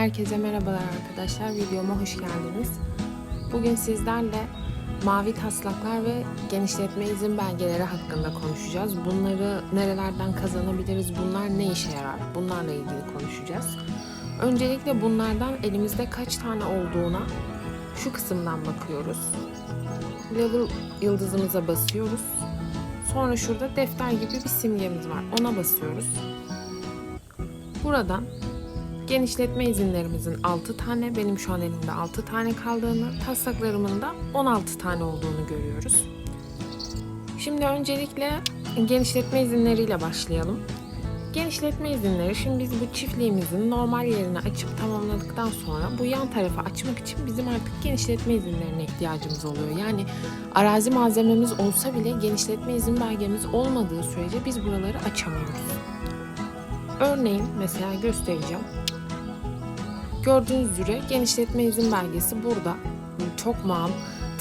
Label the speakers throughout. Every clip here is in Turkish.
Speaker 1: Herkese merhabalar arkadaşlar. Videoma hoş geldiniz. Bugün sizlerle mavi taslaklar ve genişletme izin belgeleri hakkında konuşacağız. Bunları nerelerden kazanabiliriz? Bunlar ne işe yarar? Bunlarla ilgili konuşacağız. Öncelikle bunlardan elimizde kaç tane olduğuna şu kısımdan bakıyoruz. Level yıldızımıza basıyoruz. Sonra şurada defter gibi bir simgemiz var. Ona basıyoruz. Buradan genişletme izinlerimizin 6 tane, benim şu an elimde 6 tane kaldığını, taslaklarımın da 16 tane olduğunu görüyoruz. Şimdi öncelikle genişletme izinleriyle başlayalım. Genişletme izinleri, şimdi biz bu çiftliğimizin normal yerini açıp tamamladıktan sonra bu yan tarafı açmak için bizim artık genişletme izinlerine ihtiyacımız oluyor. Yani arazi malzememiz olsa bile genişletme izin belgemiz olmadığı sürece biz buraları açamıyoruz. Örneğin mesela göstereceğim. Gördüğünüz üzere genişletme izin belgesi burada. Tokmağım,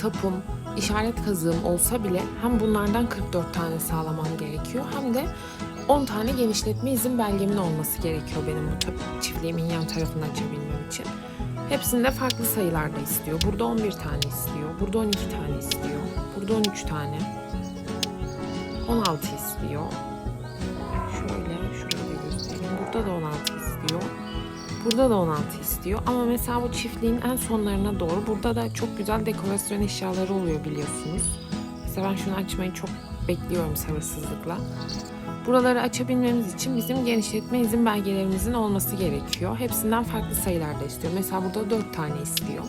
Speaker 1: tapum, işaret kazığım olsa bile hem bunlardan 44 tane sağlamam gerekiyor hem de 10 tane genişletme izin belgemin olması gerekiyor benim bu çiftliğimin yan tarafını açabilmem için. Hepsinde farklı sayılarda istiyor. Burada 11 tane istiyor. Burada 12 tane istiyor. Burada 13 tane. 16 istiyor. Şöyle şuraya da göstereyim. Burada da 16 istiyor. Burada da 16 istiyor. Ama mesela bu çiftliğin en sonlarına doğru burada da çok güzel dekorasyon eşyaları oluyor biliyorsunuz. Mesela ben şunu açmayı çok bekliyorum sabırsızlıkla. Buraları açabilmemiz için bizim genişletme izin belgelerimizin olması gerekiyor. Hepsinden farklı sayılarda istiyor. Mesela burada 4 tane istiyor.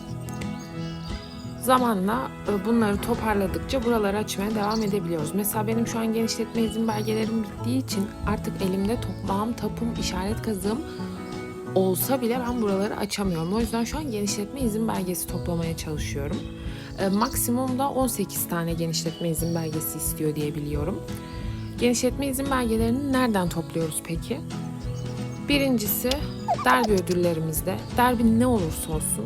Speaker 1: Zamanla e, bunları toparladıkça buraları açmaya devam edebiliyoruz. Mesela benim şu an genişletme izin belgelerim bittiği için artık elimde tokmağım, tapum, işaret kazığım olsa bile ben buraları açamıyorum. O yüzden şu an genişletme izin belgesi toplamaya çalışıyorum. E, maksimum da 18 tane genişletme izin belgesi istiyor diye biliyorum. Genişletme izin belgelerini nereden topluyoruz peki? Birincisi derbi ödüllerimizde. Derbi ne olursa olsun.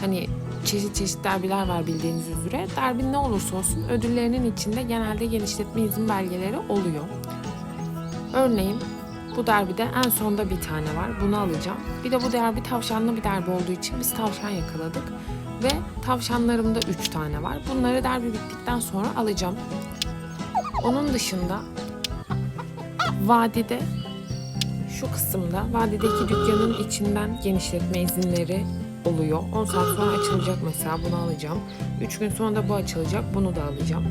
Speaker 1: Hani çeşit çeşit derbiler var bildiğiniz üzere. Derbi ne olursa olsun ödüllerinin içinde genelde genişletme izin belgeleri oluyor. Örneğin bu derbide en sonda bir tane var. Bunu alacağım. Bir de bu derbi tavşanlı bir derbi olduğu için biz tavşan yakaladık. Ve tavşanlarımda 3 tane var. Bunları derbi bittikten sonra alacağım. Onun dışında vadide şu kısımda vadideki dükkanın içinden genişletme izinleri oluyor. 10 saat sonra açılacak mesela bunu alacağım. 3 gün sonra da bu açılacak bunu da alacağım.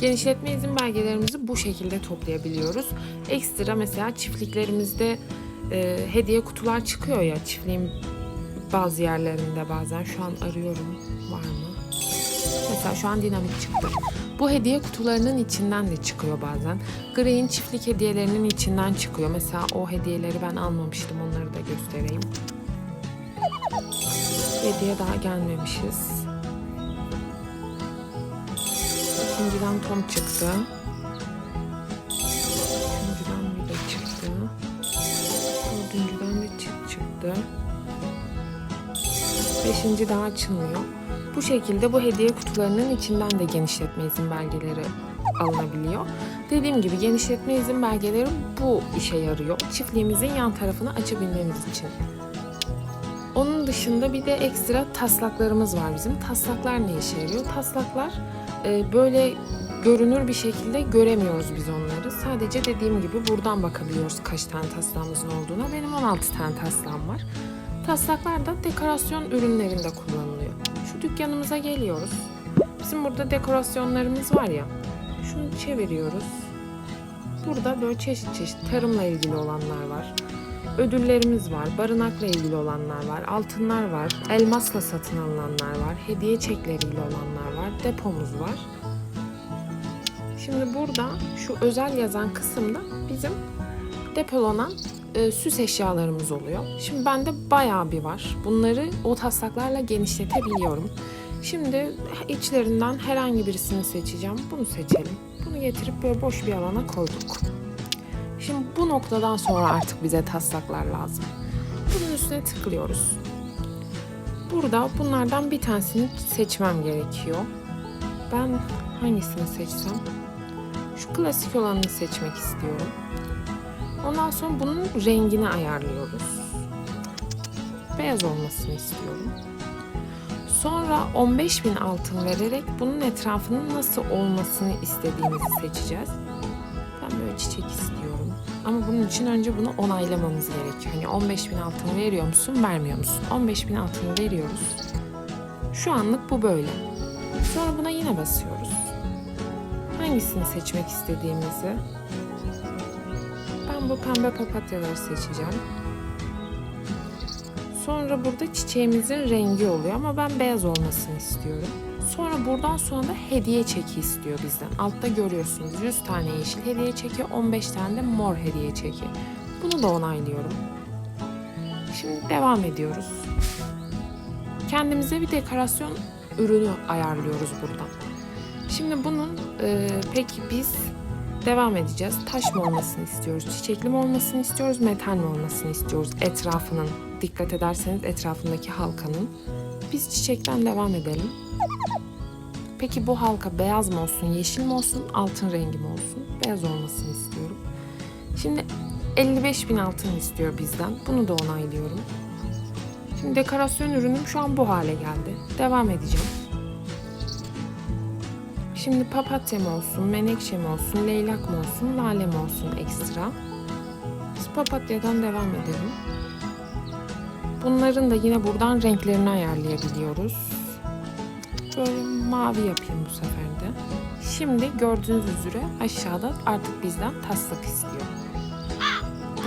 Speaker 1: Genişletme izin belgelerimizi bu şekilde toplayabiliyoruz. Ekstra mesela çiftliklerimizde e, hediye kutular çıkıyor ya çiftliğin bazı yerlerinde bazen şu an arıyorum var mı? Mesela şu an dinamik çıktı. Bu hediye kutularının içinden de çıkıyor bazen. Grey'in çiftlik hediyelerinin içinden çıkıyor. Mesela o hediyeleri ben almamıştım. Onları da göstereyim. Hediye daha gelmemişiz. İkinciden Tom çıktı. Üçüncüden de çıktı. Dördüncüden de çıt çıktı. Beşinci daha açılmıyor. Bu şekilde bu hediye kutularının içinden de genişletme izin belgeleri alınabiliyor. Dediğim gibi genişletme izin belgeleri bu işe yarıyor. Çiftliğimizin yan tarafını açabilmemiz için. Onun dışında bir de ekstra taslaklarımız var bizim. Taslaklar ne işe yarıyor? Taslaklar e, böyle görünür bir şekilde göremiyoruz biz onları. Sadece dediğim gibi buradan bakabiliyoruz kaç tane taslağımızın olduğuna. Benim 16 tane taslağım var. Taslaklar da dekorasyon ürünlerinde kullanılıyor. Şu dükkanımıza geliyoruz. Bizim burada dekorasyonlarımız var ya. Şunu çeviriyoruz. Burada böyle çeşit çeşit tarımla ilgili olanlar var. Ödüllerimiz var, barınakla ilgili olanlar var, altınlar var, elmasla satın alınanlar var, hediye çekleriyle olanlar var, depomuz var. Şimdi burada şu özel yazan kısımda bizim depolanan e, süs eşyalarımız oluyor. Şimdi bende bayağı bir var. Bunları o taslaklarla genişletebiliyorum. Şimdi içlerinden herhangi birisini seçeceğim. Bunu seçelim. Bunu getirip böyle boş bir alana koyduk. Şimdi bu noktadan sonra artık bize taslaklar lazım. Bunun üstüne tıklıyoruz. Burada bunlardan bir tanesini seçmem gerekiyor. Ben hangisini seçsem? Şu klasik olanını seçmek istiyorum. Ondan sonra bunun rengini ayarlıyoruz. beyaz olmasını istiyorum. Sonra 15.000 altın vererek bunun etrafının nasıl olmasını istediğimizi seçeceğiz. Ben böyle çiçek istiyorum. Ama bunun için önce bunu onaylamamız gerekiyor. Hani 15.000 altın veriyor musun, vermiyor musun? 15.000 altın veriyoruz. Şu anlık bu böyle. Sonra buna yine basıyoruz. Hangisini seçmek istediğimizi. Ben bu pembe papatyaları seçeceğim. Sonra burada çiçeğimizin rengi oluyor ama ben beyaz olmasını istiyorum. Sonra buradan sonra da hediye çeki istiyor bizden. Altta görüyorsunuz 100 tane yeşil hediye çeki, 15 tane de mor hediye çeki. Bunu da onaylıyorum. Şimdi devam ediyoruz. Kendimize bir dekorasyon ürünü ayarlıyoruz buradan. Şimdi bunun e, peki biz devam edeceğiz. Taş mı olmasını istiyoruz, çiçekli mi olmasını istiyoruz, metal mi olmasını istiyoruz etrafının. Dikkat ederseniz etrafındaki halkanın. Biz çiçekten devam edelim. Peki bu halka beyaz mı olsun, yeşil mi olsun, altın rengi mi olsun? Beyaz olmasını istiyorum. Şimdi 55 bin altın istiyor bizden. Bunu da onaylıyorum. Şimdi dekorasyon ürünüm şu an bu hale geldi. Devam edeceğim. Şimdi papatya mı olsun, menekşe mi olsun, leylak mı olsun, lale mi olsun ekstra. Biz papatyadan devam edelim. Bunların da yine buradan renklerini ayarlayabiliyoruz. Böyle mavi yapayım bu sefer de. Şimdi gördüğünüz üzere aşağıda artık bizden taslak istiyor.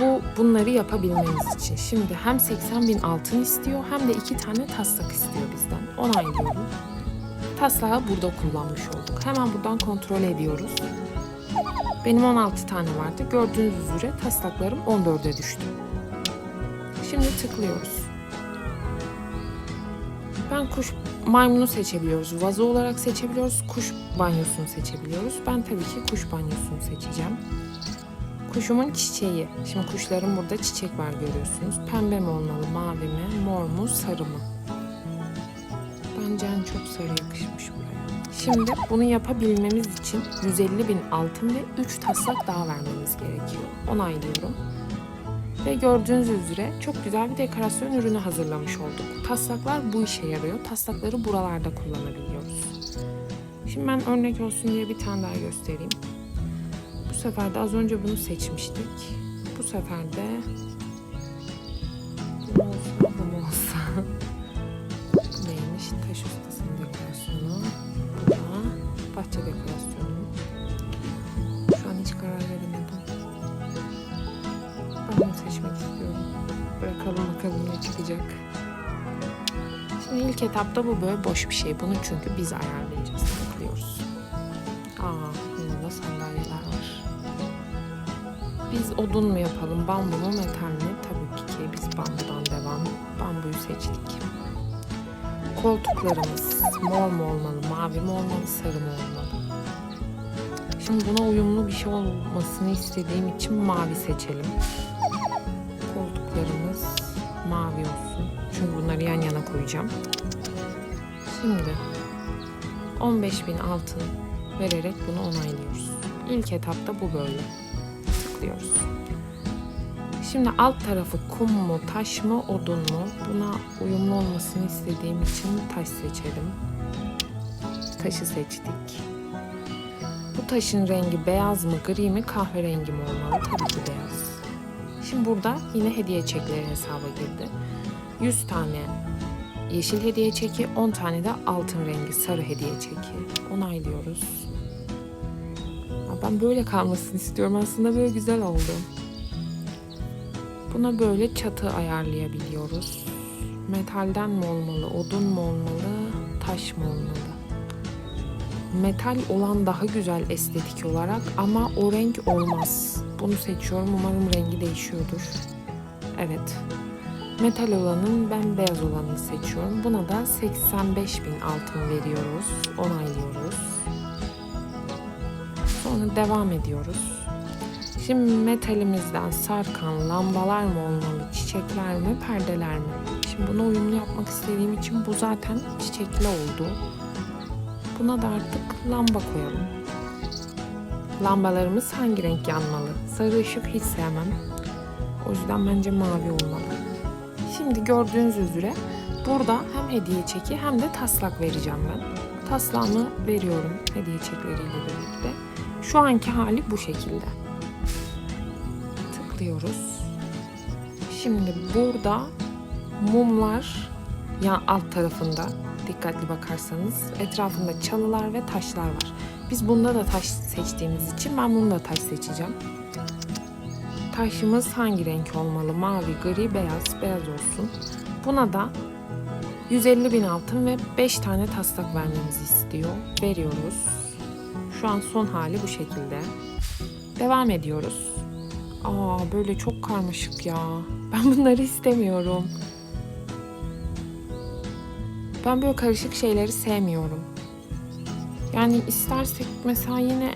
Speaker 1: Bu bunları yapabilmemiz için. Şimdi hem 80 bin altın istiyor hem de iki tane taslak istiyor bizden. Onaylıyorum. Taslağı burada kullanmış olduk. Hemen buradan kontrol ediyoruz. Benim 16 tane vardı. Gördüğünüz üzere taslaklarım 14'e düştü. Şimdi tıklıyoruz. Ben kuş maymunu seçebiliyoruz. Vazo olarak seçebiliyoruz. Kuş banyosunu seçebiliyoruz. Ben tabii ki kuş banyosunu seçeceğim. Kuşumun çiçeği. Şimdi kuşların burada çiçek var görüyorsunuz. Pembe mi olmalı, mavi mi, mor mu, sarı mı? Bence en çok sarı yakışmış buraya. Şimdi bunu yapabilmemiz için 150 bin altın ve 3 taslak daha vermemiz gerekiyor. Onaylıyorum. Ve gördüğünüz üzere çok güzel bir dekorasyon ürünü hazırlamış olduk. Taslaklar bu işe yarıyor. Taslakları buralarda kullanabiliyoruz. Şimdi ben örnek olsun diye bir tane daha göstereyim. Bu sefer de az önce bunu seçmiştik. Bu sefer de bu olsa, bu olsa. Çıkacak. Şimdi ilk etapta bu böyle boş bir şey. Bunu çünkü biz ayarlayacağız. Tıklıyoruz. Aa, burada sandalyeler var. Biz odun mu yapalım, bambu mu, metal mi? Tabii ki biz bambudan devam. Bambuyu seçtik. Koltuklarımız mor mu olmalı, mavi mi olmalı, sarı mı olmalı? Şimdi buna uyumlu bir şey olmasını istediğim için mavi seçelim. Koyacağım. Şimdi 15 bin altın vererek bunu onaylıyoruz. İlk etapta bu böyle. Tıklıyoruz. Şimdi alt tarafı kum mu, taş mı, odun mu? Buna uyumlu olmasını istediğim için taş seçelim. Taşı seçtik. Bu taşın rengi beyaz mı, gri mi, kahverengi mi olmalı? Tabii ki beyaz. Şimdi burada yine hediye çekleri hesaba girdi. 100 tane yeşil hediye çeki, 10 tane de altın rengi sarı hediye çeki. Onaylıyoruz. Ben böyle kalmasını istiyorum. Aslında böyle güzel oldu. Buna böyle çatı ayarlayabiliyoruz. Metalden mi olmalı, odun mu olmalı, taş mı olmalı? Metal olan daha güzel estetik olarak ama o renk olmaz. Bunu seçiyorum. Umarım rengi değişiyordur. Evet. Metal olanın ben beyaz olanını seçiyorum. Buna da 85 bin altın veriyoruz. Onaylıyoruz. Sonra devam ediyoruz. Şimdi metalimizden sarkan lambalar mı olmalı, çiçekler mi, perdeler mi? Şimdi buna uyumlu yapmak istediğim için bu zaten çiçekli oldu. Buna da artık lamba koyalım. Lambalarımız hangi renk yanmalı? Sarı ışık hiç sevmem. O yüzden bence mavi olmalı. Şimdi gördüğünüz üzere burada hem hediye çeki hem de taslak vereceğim ben. Taslağımı veriyorum hediye çekleriyle birlikte. Şu anki hali bu şekilde. Tıklıyoruz. Şimdi burada mumlar yan alt tarafında dikkatli bakarsanız etrafında çalılar ve taşlar var. Biz bunda da taş seçtiğimiz için ben bunu da taş seçeceğim. Taşımız hangi renk olmalı? Mavi, gri, beyaz. Beyaz olsun. Buna da 150 bin altın ve 5 tane taslak vermemizi istiyor. Veriyoruz. Şu an son hali bu şekilde. Devam ediyoruz. Aa böyle çok karmaşık ya. Ben bunları istemiyorum. Ben böyle karışık şeyleri sevmiyorum. Yani istersek mesela yine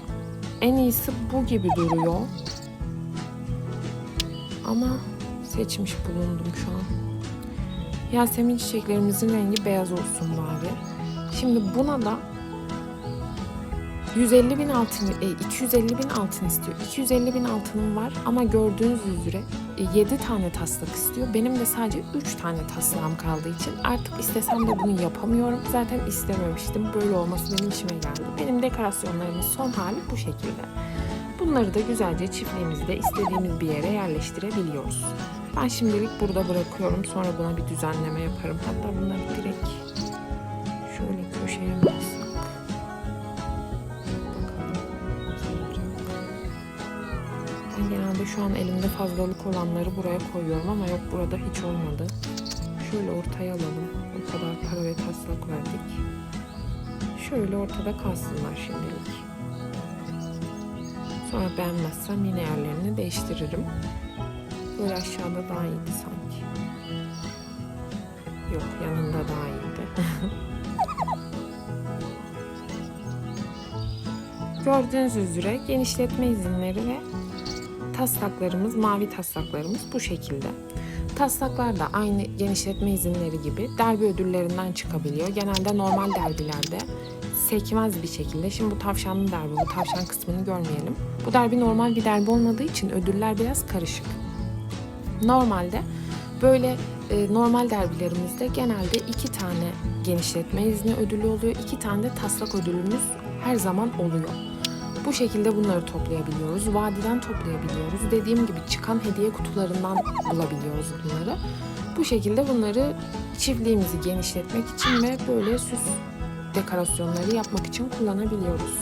Speaker 1: en iyisi bu gibi duruyor. Ama seçmiş bulundum şu an. Yasemin çiçeklerimizin rengi beyaz olsun bari. Şimdi buna da 150 bin altın, e, 250 bin altın istiyor. 250 bin altınım var ama gördüğünüz üzere 7 tane taslak istiyor. Benim de sadece 3 tane taslağım kaldığı için artık istesem de bunu yapamıyorum. Zaten istememiştim. Böyle olması benim işime geldi. Benim dekorasyonlarımın son hali bu şekilde. Bunları da güzelce çiftliğimizde istediğimiz bir yere yerleştirebiliyoruz. Ben şimdilik burada bırakıyorum. Sonra buna bir düzenleme yaparım. Hatta bunları direkt şöyle köşeye. Ben genelde şu an elimde fazlalık olanları buraya koyuyorum ama yok burada hiç olmadı. Şöyle ortaya alalım. O kadar para ve taslak verdik. Şöyle ortada kalsınlar şimdilik. Sonra beğenmezsem yine yerlerini değiştiririm. Böyle aşağıda daha iyiydi sanki. Yok yanında daha iyiydi. Gördüğünüz üzere genişletme izinleri ve taslaklarımız, mavi taslaklarımız bu şekilde. Taslaklar da aynı genişletme izinleri gibi derbi ödüllerinden çıkabiliyor. Genelde normal derbilerde sekmez bir şekilde. Şimdi bu tavşanlı derbi, bu tavşan kısmını görmeyelim. Bu derbi normal bir derbi olmadığı için ödüller biraz karışık. Normalde böyle e, normal derbilerimizde genelde iki tane genişletme izni ödülü oluyor. iki tane de taslak ödülümüz her zaman oluyor. Bu şekilde bunları toplayabiliyoruz. Vadiden toplayabiliyoruz. Dediğim gibi çıkan hediye kutularından bulabiliyoruz bunları. Bu şekilde bunları çiftliğimizi genişletmek için ve böyle süs dekorasyonları yapmak için kullanabiliyoruz.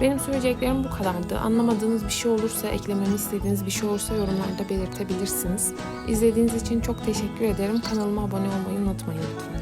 Speaker 1: Benim söyleyeceklerim bu kadardı. Anlamadığınız bir şey olursa, eklememi istediğiniz bir şey olursa yorumlarda belirtebilirsiniz. İzlediğiniz için çok teşekkür ederim. Kanalıma abone olmayı unutmayın lütfen.